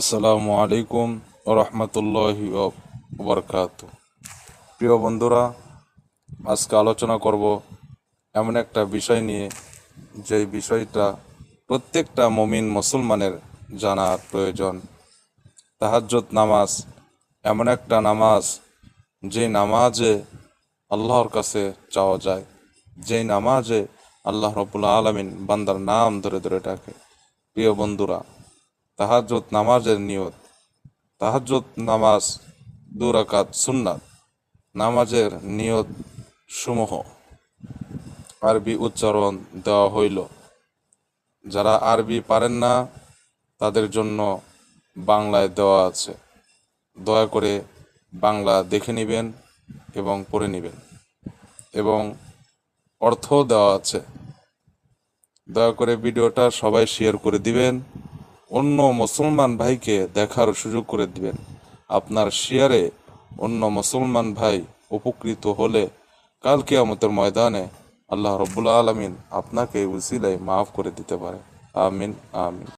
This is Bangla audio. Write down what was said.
আসসালামু আলাইকুম রহমতুল্লাহি বরকাত প্রিয় বন্ধুরা, আজকে আলোচনা করব এমন একটা বিষয় নিয়ে, যে বিষয়টা প্রত্যেকটা মমিন মুসলমানের জানার প্রয়োজন। তাহাজ্জত নামাজ এমন একটা নামাজ, যে নামাজে আল্লাহর কাছে চাওয়া যায় যেই নামাজে আল্লাহ রবুল্লা আলমিন বান্দার নাম ধরে ধরে ডাকে। প্রিয় বন্ধুরা তাহাজ্জত নামাজের নিয়ত। তাহাজ্জত নামাজ দুরাকাত সুন্নাত। নামাজের নিয়ত সমূহ। আরবি উচ্চারণ দেওয়া হইল। যারা আরবি পারেন না, তাদের জন্য বাংলায় দেওয়া আছে। দয়া করে বাংলা দেখে নেবেন এবং পড়ে নেবেন। এবং অর্থ দেওয়া আছে। দয়া করে ভিডিওটা সবাই শেয়ার করে দিবেন। অন্য মুসলমান ভাইকে দেখার সুযোগ করে দিবেন। আপনার শেয়ারে অন্য মুসলমান ভাই উপকৃত হলে কাল কেয়ামতের ময়দানে আল্লাহ রব্বুল আলমিন আপনাকে উসিলায় মাফ করে দিতে পারে। আমিন আমিন।